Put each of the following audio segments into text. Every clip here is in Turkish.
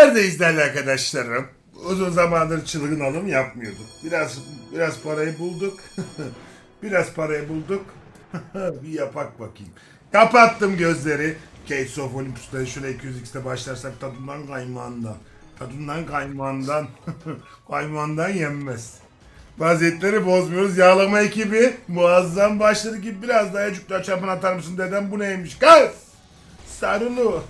Neredeyiz değerli arkadaşlarım? Uzun zamandır çılgın alım yapmıyorduk. Biraz biraz parayı bulduk. biraz parayı bulduk. bir yapak bakayım. Kapattım gözleri. Case of Olympus'ta şöyle 200x'te başlarsak tadından kaymağından. Tadından kaymağından. kaymağından yenmez. Vaziyetleri bozmuyoruz. Yağlama ekibi muazzam başladı gibi biraz daha ecuklar çapın atar mısın dedem bu neymiş? Kız! Sarılı.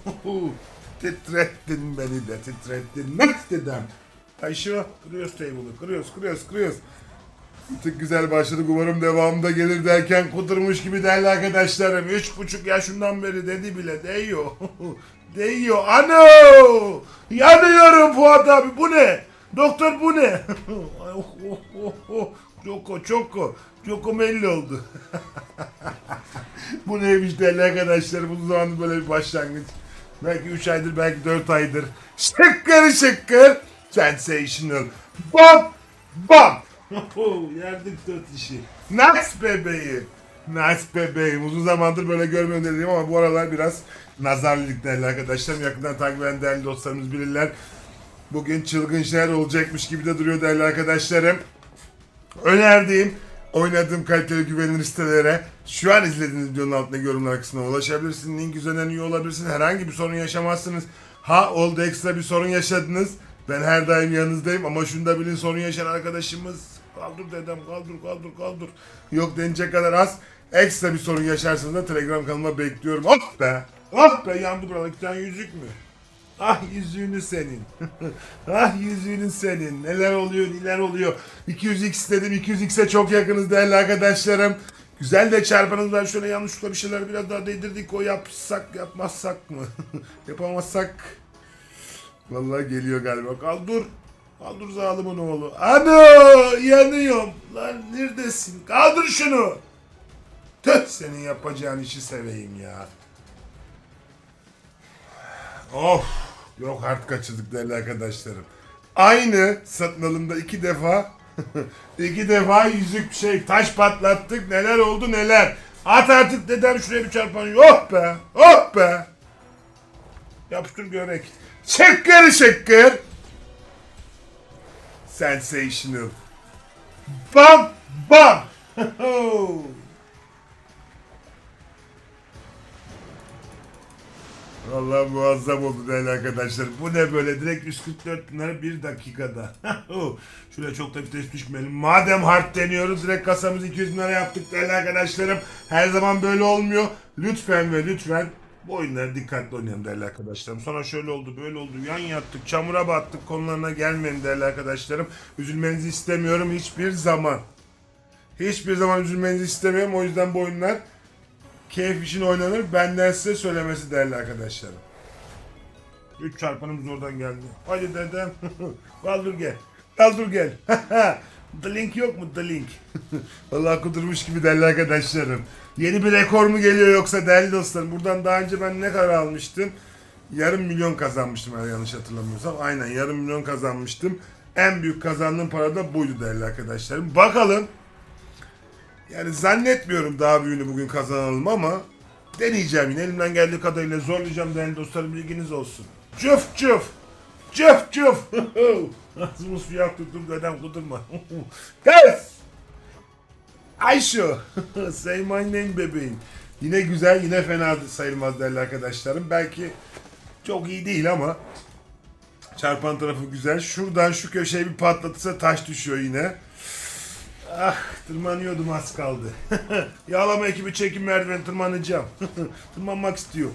Titrettin beni de titrettin. Next dedem. Ayşe kırıyoruz table'ı kırıyoruz kırıyoruz kırıyoruz. Bir tık güzel başladık umarım devamında gelir derken kudurmuş gibi değerli arkadaşlarım. Üç buçuk yaşından beri dedi bile değiyor. değiyor. Ano! Yanıyorum Fuat abi bu ne? Doktor bu ne? oh, oh, oh, oh. Çoko çoko. Çoko melli oldu. bu neymiş değerli arkadaşlarım uzun zamandır böyle bir başlangıç. Belki 3 aydır belki 4 aydır. Şıkkır şıkkır. Sensational. Bam bam. Yerdik dört işi. Nice bebeğim. Nice bebeğim. Uzun zamandır böyle görmüyorum dedim ama bu aralar biraz nazarlık değerli arkadaşlarım. Yakından takip eden değerli dostlarımız bilirler. Bugün çılgın şeyler olacakmış gibi de duruyor değerli arkadaşlarım. Önerdiğim, oynadığım kaliteli güvenilir sitelere şu an izlediğiniz videonun altındaki yorumlar kısmına ulaşabilirsiniz. Link üzerinden üye olabilirsiniz. Herhangi bir sorun yaşamazsınız. Ha oldu ekstra bir sorun yaşadınız. Ben her daim yanınızdayım ama şunu da bilin sorun yaşayan arkadaşımız kaldır dedem kaldır kaldır kaldır. Yok denecek kadar az. Ekstra bir sorun yaşarsanız da Telegram kanalıma bekliyorum. Oh be! Oh be yandı buralar. İki tane yüzük mü? Ah yüzüğünü senin. ah yüzüğünün senin. Neler oluyor neler oluyor. 200x dedim 200x'e çok yakınız değerli arkadaşlarım. Güzel de çarpanız var. Şöyle yanlışlıkla bir şeyler biraz daha değdirdik. O yapsak yapmazsak mı? Yapamazsak. Vallahi geliyor galiba. Kaldır. Kaldır zalimin oğlu. Ano yanıyorum. Lan neredesin? Kaldır şunu. Tüh senin yapacağın işi seveyim ya. Of. Yok hard kaçırdık değerli arkadaşlarım. Aynı satın alımda iki defa iki defa yüzük şey taş patlattık. Neler oldu neler. At artık dedem şuraya bir çarpan. Oh be. Oh be. Yapıştır görek. Şıkkır şıkkır. Sensational. Bam bam. Vallahi muazzam oldu değerli arkadaşlar. Bu ne böyle direkt 144 bin lira bir dakikada. Şöyle çok da vites düşmeyelim. Madem hard deniyoruz direkt kasamızı 200 bin lira yaptık değerli arkadaşlarım. Her zaman böyle olmuyor. Lütfen ve lütfen bu oyunları dikkatli oynayalım değerli arkadaşlarım. Sonra şöyle oldu böyle oldu yan yattık çamura battık konularına gelmeyin değerli arkadaşlarım. Üzülmenizi istemiyorum hiçbir zaman. Hiçbir zaman üzülmenizi istemiyorum. O yüzden bu oyunlar keyif için oynanır. Benden size söylemesi değerli arkadaşlarım. 3 çarpanımız oradan geldi. Hadi dedem. Kaldır gel. Kaldır gel. The link yok mu? The link. Vallahi kudurmuş gibi değerli arkadaşlarım. Yeni bir rekor mu geliyor yoksa değerli dostlarım? Buradan daha önce ben ne kadar almıştım? Yarım milyon kazanmıştım eğer yanlış hatırlamıyorsam. Aynen yarım milyon kazanmıştım. En büyük kazandığım para da buydu değerli arkadaşlarım. Bakalım yani zannetmiyorum daha büyüğünü bugün kazanalım ama deneyeceğim yine. Elimden geldiği kadarıyla zorlayacağım değerli dostlarım bilginiz olsun. Cüf cüf. Cüf cüf. Ağzımı suya tuttum dedem kudurma. Kız. Ayşu. Say my name bebeğim. Yine güzel yine fena sayılmaz değerli arkadaşlarım. Belki çok iyi değil ama çarpan tarafı güzel. Şuradan şu köşeyi bir patlatırsa taş düşüyor yine. Ah tırmanıyordum az kaldı. Yağlama ekibi çekim merdiven tırmanacağım. Tırmanmak istiyor.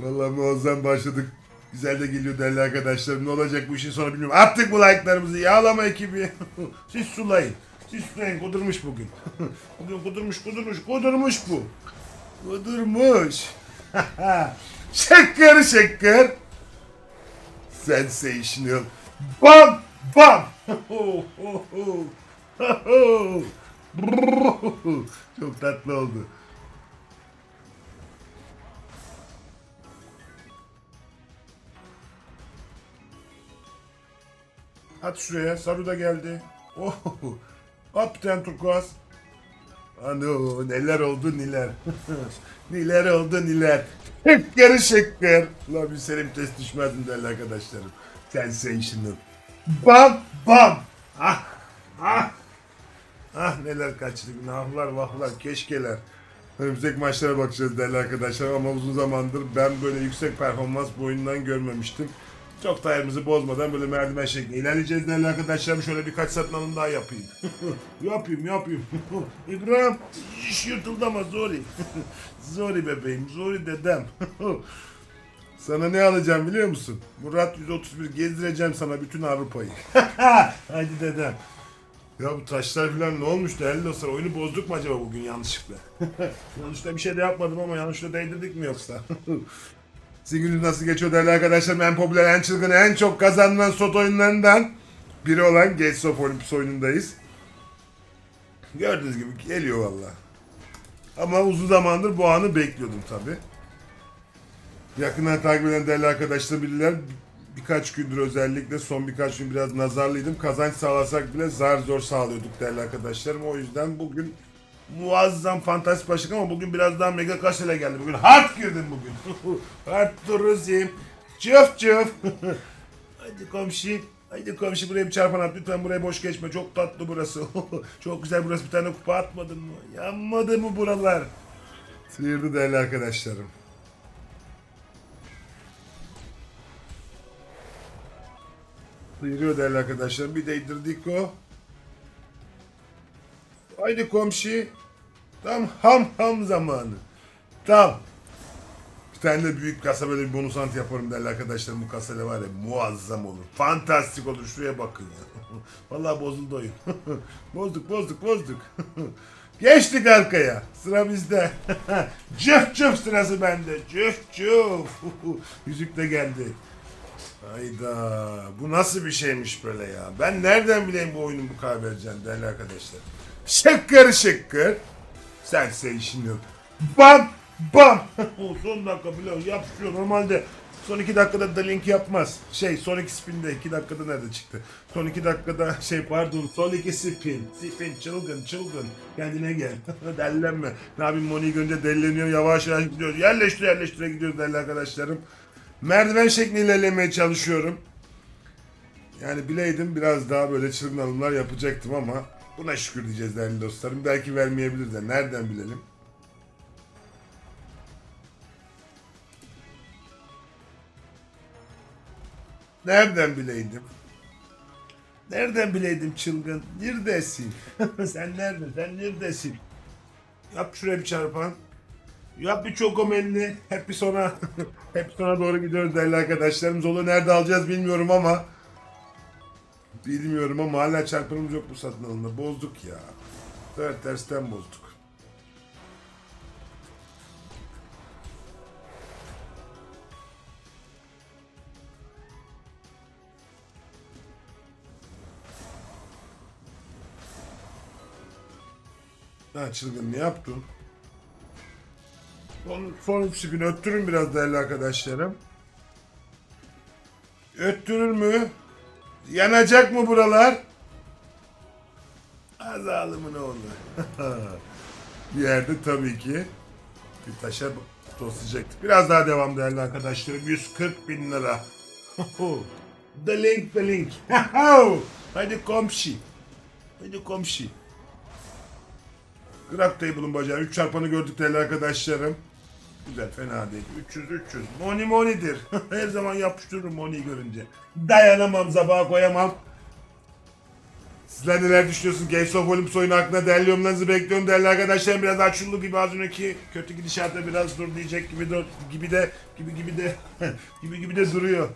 Vallahi muazzam başladık. Güzel de geliyor değerli arkadaşlarım. Ne olacak bu işin sonu bilmiyorum. Attık bu like'larımızı. Yağlama ekibi. Siz sulayın. Siz sulayın. Kudurmuş bugün. bugün kudurmuş kudurmuş kudurmuş bu. Kudurmuş. şeker şeker. Sensational. Bam bam. Çok tatlı oldu. At şuraya. Saru da geldi. Oh. At bir tane neler oldu neler. neler oldu neler. Şıkkır şıkkır. Ulan bir serim test düşmezdim değerli arkadaşlarım. Sensational. Bam bam. Ah ah. Ah neler kaçtık. Nahlar vahlar keşkeler. Önümüzdeki maçlara bakacağız değerli arkadaşlar ama uzun zamandır ben böyle yüksek performans bu oyundan görmemiştim. Çok da ayarımızı bozmadan böyle merdiven şeklinde ilerleyeceğiz değerli arkadaşlarım. Şöyle birkaç satın alım daha yapayım. yapayım yapayım. İbrahim iş yırtıldı ama Zori. Zori bebeğim, Zori dedem. sana ne alacağım biliyor musun? Murat 131 gezdireceğim sana bütün Avrupa'yı. Hadi dedem. Ya bu taşlar falan ne olmuş değerli dostlar? Oyunu bozduk mu acaba bugün yanlışlıkla? yanlışlıkla bir şey de yapmadım ama yanlışlıkla değdirdik mi yoksa? Sizin gününüz nasıl geçiyor değerli arkadaşlarım? En popüler, en çılgın, en çok kazanılan SOT oyunlarından biri olan Gates of Olympus oyunundayız. Gördüğünüz gibi geliyor valla. Ama uzun zamandır bu anı bekliyordum tabi. Yakından takip eden değerli arkadaşlar bilirler. Birkaç gündür özellikle son birkaç gün biraz nazarlıydım. Kazanç sağlasak bile zar zor sağlıyorduk değerli arkadaşlarım. O yüzden bugün muazzam fantastik başlık ama bugün biraz daha mega kasele geldi. Bugün hard girdim bugün. hard turizm. Cıf cıf. Hadi komşu. Hadi komşu buraya bir çarpan at. Lütfen buraya boş geçme. Çok tatlı burası. Çok güzel burası. Bir tane kupa atmadın mı? Yanmadı mı buralar? Sıyırdı değerli arkadaşlarım. Sıyırıyor değerli arkadaşlar. Bir değdirdik o. Haydi komşu. Tam ham ham zamanı. Tam. Bir tane de büyük kasa böyle bir bonus ant yaparım değerli arkadaşlar. Bu kasayla var ya muazzam olur. Fantastik olur. Şuraya bakın ya. Vallahi bozuldu oyun. bozduk bozduk bozduk. Geçtik arkaya. Sıra bizde. cıf cıf sırası bende. Cıf cıf. Yüzük de geldi. Hayda. Bu nasıl bir şeymiş böyle ya? Ben nereden bileyim bu oyunun bu kadar vereceğini değerli arkadaşlar. Şıkkır şıkkır. Sensational. Bam bam. son dakika bile yapışıyor. Normalde son iki dakikada da link yapmaz. Şey son iki spinde iki dakikada nerede çıktı? Son iki dakikada şey pardon son iki spin. Spin çılgın çılgın. Kendine gel. Dellenme. Ne yapayım Moni'yi görünce delleniyor. Yavaş yavaş gidiyoruz. Yerleştire yerleştire gidiyoruz değerli arkadaşlarım. Merdiven şeklinde ilerlemeye çalışıyorum. Yani bileydim biraz daha böyle çılgın alımlar yapacaktım ama buna şükür diyeceğiz değerli dostlarım. Belki vermeyebilir de nereden bilelim. Nereden bileydim? Nereden bileydim çılgın? Neredesin? sen nerede? Sen neredesin? Yap şuraya bir çarpan. Yap bir çokomelli. Hep bir sona hep sona doğru gidiyoruz değerli arkadaşlarım. Zolu nerede alacağız bilmiyorum ama bilmiyorum ama hala çarpanımız yok bu satın alımda. Bozduk ya. Evet tersten bozduk. Ha çılgın ne yaptın? Son, son üç gün öttürün biraz değerli arkadaşlarım. Öttürür mü? Yanacak mı buralar? Azalımın oğlu. bir yerde tabii ki bir taşa toslayacaktık. Biraz daha devam değerli arkadaşlarım. 140 bin lira. the link the link. Hadi komşu. Hadi komşu. Grab table'ın bacağı. 3 çarpanı gördük değerli arkadaşlarım. Güzel fena değil. 300 300. Moni monidir. Her zaman yapıştırırım Moni'yi görünce. Dayanamam sabaha koyamam. Sizler neler düşünüyorsunuz? Games of Olympus oyunu hakkında değerli bekliyorum değerli arkadaşlarım. Biraz açıldı gibi az önceki kötü gidişatta biraz dur diyecek gibi de gibi de gibi gibi de gibi gibi de duruyor.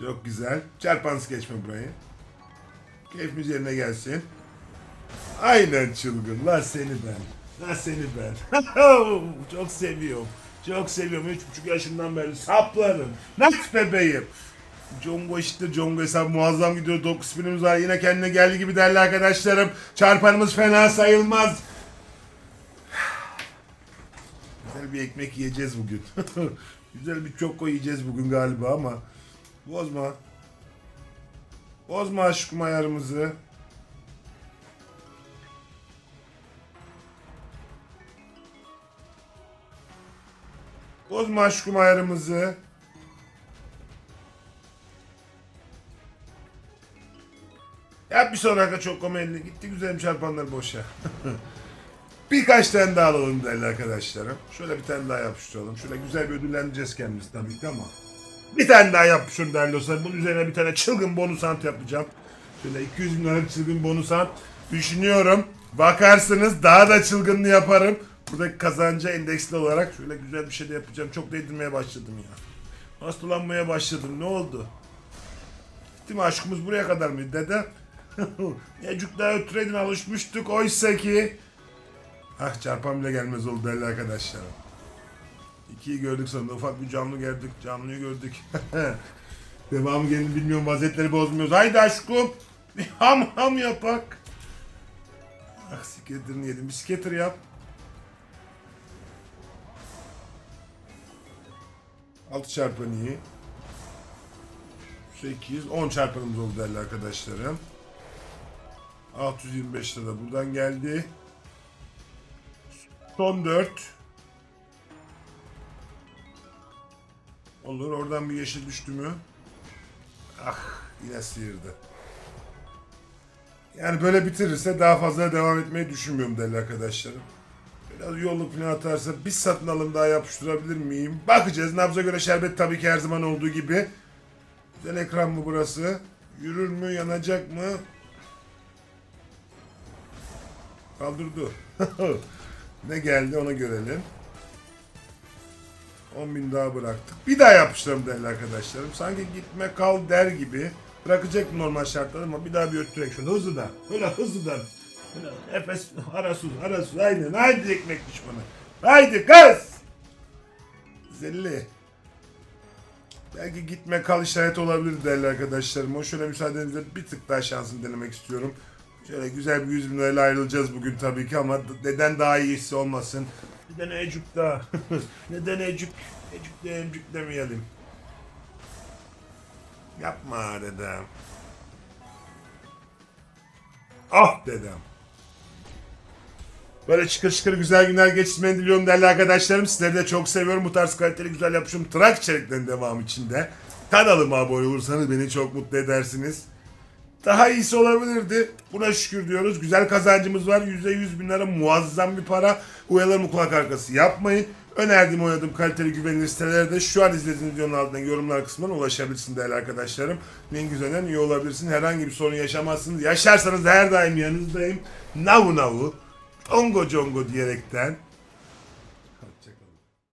Çok güzel. Çarpansız geçme burayı. Keyfimiz yerine gelsin. Aynen çılgın. La seni ben. La seni ben. Çok seviyorum. Çok seviyorum. Üç buçuk yaşından beri saplarım. Nasıl bebeğim? Congo işte Congo hesap muazzam gidiyor. 9 spinimiz var. Yine kendine geldi gibi değerli arkadaşlarım. Çarpanımız fena sayılmaz. Güzel bir ekmek yiyeceğiz bugün. Güzel bir çoko yiyeceğiz bugün galiba ama bozma. Bozma aşkım ayarımızı. Bozma aşkım ayarımızı. Yap bir sonraki çok komedili. Gitti güzelim çarpanlar boşa. Birkaç tane daha alalım değerli arkadaşlarım. Şöyle bir tane daha yapıştıralım. Şöyle güzel bir ödüllendireceğiz kendimizi tabii ki ama. Bir tane daha yapıştırın değerli dostlar. Bunun üzerine bir tane çılgın bonus ant yapacağım. Şöyle 200 bin liralık çılgın bonus ant düşünüyorum. Bakarsınız daha da çılgınlı yaparım. Buradaki kazanca endeksli olarak şöyle güzel bir şey de yapacağım. Çok değdirmeye başladım ya. Hastalanmaya başladım. Ne oldu? Değil mi aşkımız buraya kadar mı dede? Necuk daha ötüreydin alışmıştık oysa ki. Hah çarpan bile gelmez oldu değerli arkadaşlarım. İkiyi gördük sonunda ufak bir canlı gördük. Canlıyı gördük. Devamı gelin bilmiyorum vaziyetleri bozmuyoruz. Haydi aşkım. Ham ham yapak. Ah skaterini yedim. Bir skater yap. Altı çarpan iyi. 8, 10 çarpanımız oldu değerli arkadaşlarım. 625 lira da buradan geldi. Son 4. Olur oradan bir yeşil düştü mü? Ah yine sıyırdı. Yani böyle bitirirse daha fazla devam etmeyi düşünmüyorum değerli arkadaşlarım. Biraz yolluk falan atarsa bir satın alım daha yapıştırabilir miyim? Bakacağız. Nabza göre şerbet tabii ki her zaman olduğu gibi. Güzel ekran mı burası? Yürür mü? Yanacak mı? Kaldırdı. ne geldi ona görelim. 10 bin daha bıraktık. Bir daha yapıştıralım değerli arkadaşlarım. Sanki gitme kal der gibi. Bırakacak normal şartlar ama bir daha bir öttürek şunu. Böyle hızlıdan. Böyle nefes arasuz arasuz aynen. Haydi ekmek düşmanı. Haydi kız. Zelli. Belki gitme kal işareti olabilir değerli arkadaşlarım. O şöyle müsaadenizle bir tık daha şansını denemek istiyorum. Şöyle güzel bir 100 bin lirayla ayrılacağız bugün tabii ki ama neden daha iyisi olmasın. Neden Ecuk daha? neden Ecuk? Ecuk de Ecuk demeyelim. Yapma dedem. Ah dedem. Böyle çıkır çıkır güzel günler geçirmeni diliyorum değerli arkadaşlarım. Sizleri de çok seviyorum. Bu tarz kaliteli güzel yapışım trak içeriklerin devamı içinde. Kanalıma abone olursanız beni çok mutlu edersiniz. Daha iyisi olabilirdi. Buna şükür diyoruz. Güzel kazancımız var. %100 bin lira muazzam bir para. Uyalarımı kulak arkası yapmayın. Önerdiğim oynadığım kaliteli güvenilir sitelere de şu an izlediğiniz videonun altındaki yorumlar kısmından ulaşabilirsin değerli arkadaşlarım. Link üzerinden üye olabilirsin. Herhangi bir sorun yaşamazsınız. Yaşarsanız her daim yanınızdayım. Navu navu. Ongo congo diyerekten